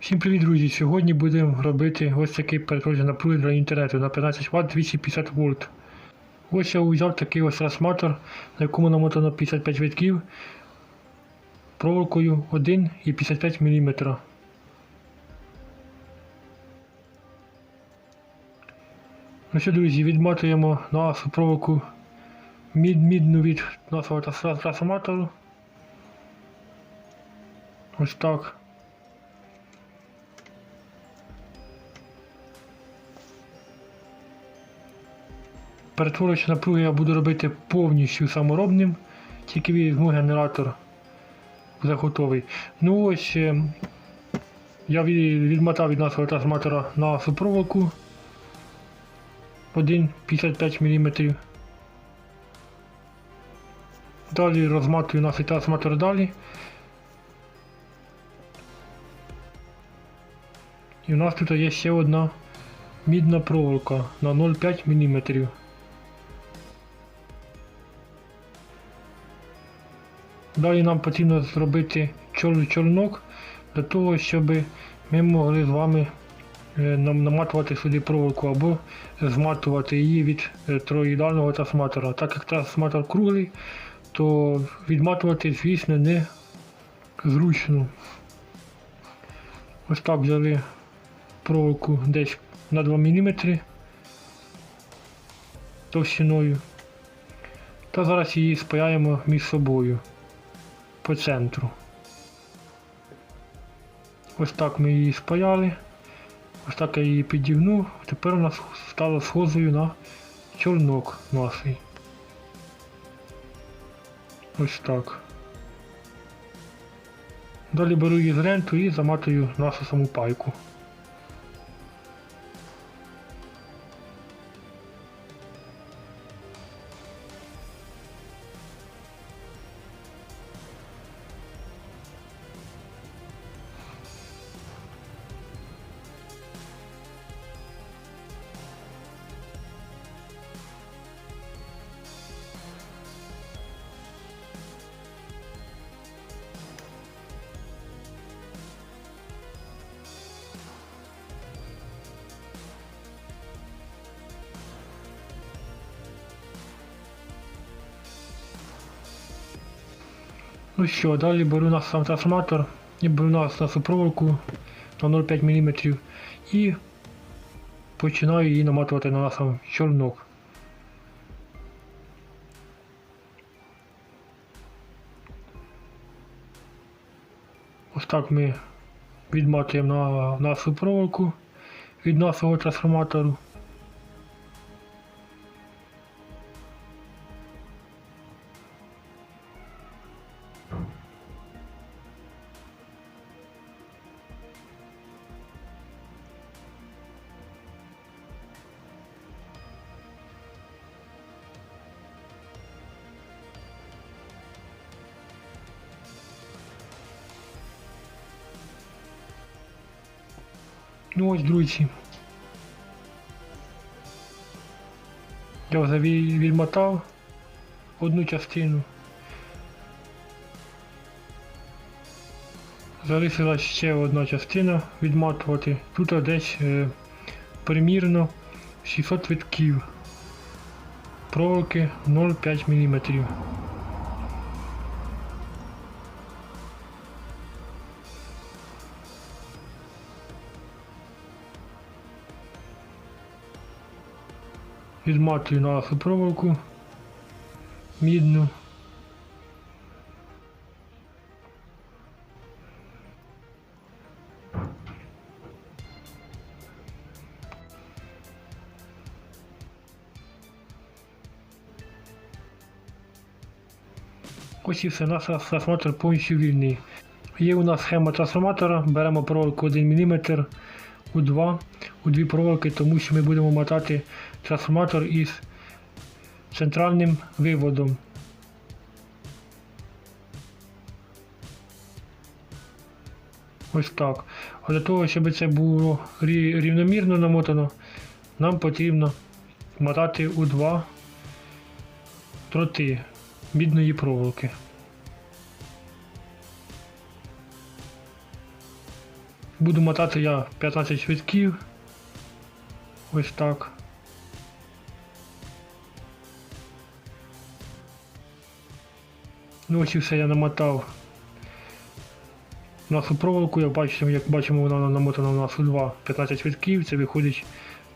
Всім привіт, друзі! Сьогодні будемо робити ось такий перетворення напруги для інтернету на 15 Вт 250 вольт. Ось я взяв такий ось трансформатор, на якому намотано 55 витків проволокою 1,55 мм. Ну що, друзі, відмотуємо нашу проволоку мід, мідну від нашого трансформатору. Ось так. Перетворюючи напруги я буду робити повністю саморобним, тільки візьму генератор вже. Ну ось е, я відмотав від нашого трансформатора на проволоку 1,55 мм. Далі розматую наш трансформатор далі. І у нас тут є ще одна мідна проволока на 0,5 мм. Далі нам потрібно зробити чорний чорнок для того, щоб ми могли з вами е, наматувати сюди проволоку або зматувати її від е, троїдального трансформатора. Так як трансформатор круглий, то відматувати, звісно, не зручно. Ось так взяли проволоку десь на 2 мм товщиною. Та зараз її спаяємо між собою по центру. Ось так ми її спаяли. Ось так я її підігнув. Тепер вона стала схожою на чорнок наший. Ось так. Далі беру її з ренту і заматую нашу саму пайку. Ну що, далі беру наш сам трансформатор і беру нас нашу проволоку на 0,5 мм і починаю її наматувати на сам чорнок. Ось так ми відматуємо на нашу проволоку від нашого трансформатору. Ну ось, друзі. Я вже відмотав одну частину. Залишилась ще одна частина відматувати. Тут десь е, примірно 600 витків. Проволоки 0,5 мм. Відматую нашу проволоку мідну. Все, наш трансформатор повністю вільний. Є у нас схема трансформатора, беремо проволоку 1 мм у 2, у дві проволоки, тому що ми будемо мотати трансформатор із центральним виводом. Ось так. А для того, щоб це було рівномірно намотано, нам потрібно мотати у два троти мідної проволоки. Буду мотати я 15 швидків. Ось так. Ну ось і все я намотав нашу проволоку, як бачимо, як бачимо, вона намотана у нас у 2 15 витків, це виходить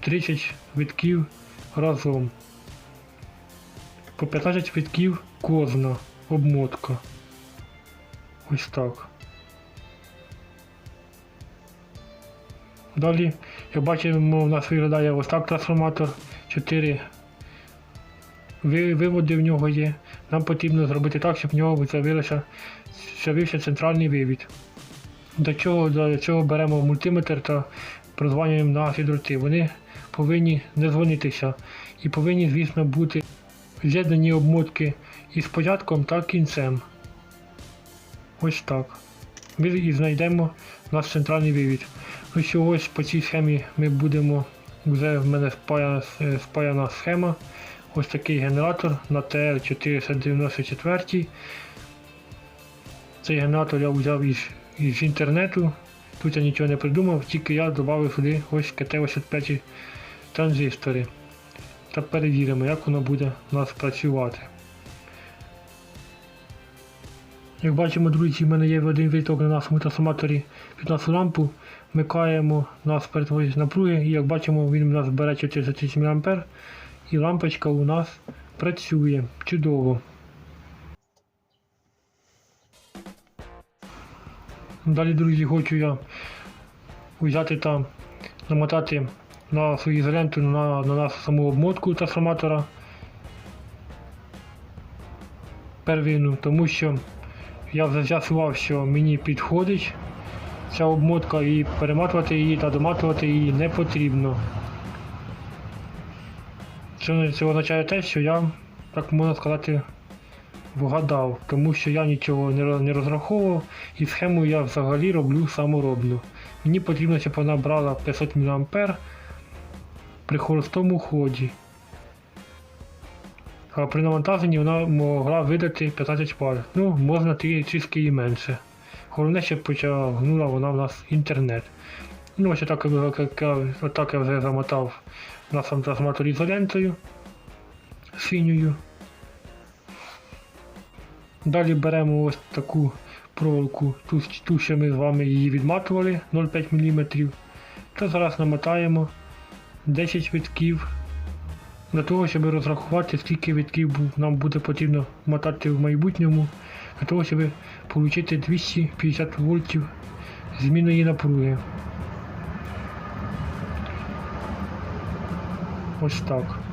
30 витків разом. По 15 витків кожна обмотка. Ось так. Далі, як бачимо, у нас виглядає ось так трансформатор. 4 виводи в нього є. Нам потрібно зробити так, щоб в нього з'явився центральний вивід. До чого, до чого беремо мультиметр та прозванюємо на гідроти. Вони повинні не дзвонитися і повинні, звісно, бути з'єднані обмотки із початком та кінцем. Ось так. Ми і знайдемо наш центральний вивід. Що ось по цій схемі ми будемо, вже в мене спаяна, спаяна схема. Ось такий генератор на TR494. Цей генератор я взяв із, із інтернету. Тут я нічого не придумав, тільки я додав сюди ось КТ-85 транзистори. Та перевіримо, як воно буде у нас працювати. Як бачимо, друзі, в мене є один виток на нашому трансформаторі під нашу лампу. Вмикаємо нас перед напруги і як бачимо, він у нас бере 430 мА і лампочка у нас працює чудово. Далі, друзі, хочу я взяти та намотати на свою ізоленту на, на нашу саму обмотку трансформатора первинну, тому що я вже з'ясував, що мені підходить ця обмотка і перематувати її та доматувати її не потрібно. Це, це означає те, що я, так можна сказати, вгадав, тому що я нічого не розраховував і схему я взагалі роблю саморобну. Мені потрібно, щоб вона брала 500 мА при холостому ході. А при навантаженні вона могла видати 15 пар. Ну, можна трішки і менше. Головне, щоб потягнула вона в нас інтернет. Ну, ось отак, отак я вже замотав на сам трансформатор ізолентою синьою. Далі беремо ось таку проволоку, ту, ту що ми з вами її відматували 0,5 мм. Та зараз намотаємо 10 витків для того, щоб розрахувати, скільки витків нам буде потрібно мотати в майбутньому, для того, щоб отримати 250 вольтів змінної напруги. Ось так.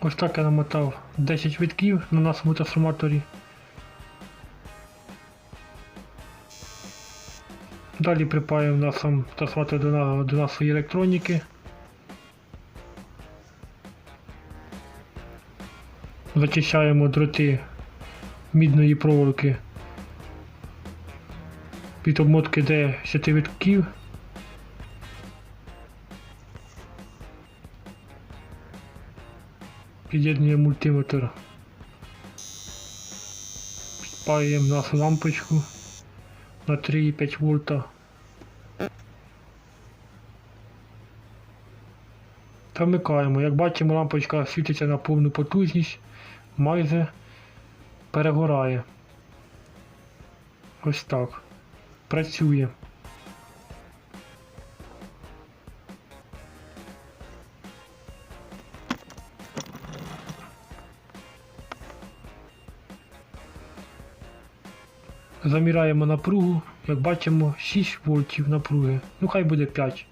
Ось так я намотав 10 витків на нашому трансформаторі. Далі припаємо на сам трансформатор до, до нашої електроніки. Зачищаємо дроти мідної проволоки від обмотки D10 витків. Під'єднуємо мультиметр. Підпаюємо нашу лампочку на 3,5 вольта. Та вмикаємо. Як бачимо, лампочка світиться на повну потужність, майже перегорає. Ось так. Працює. Заміряємо напругу. Як бачимо, 6 вольтів напруги. Ну хай буде 5.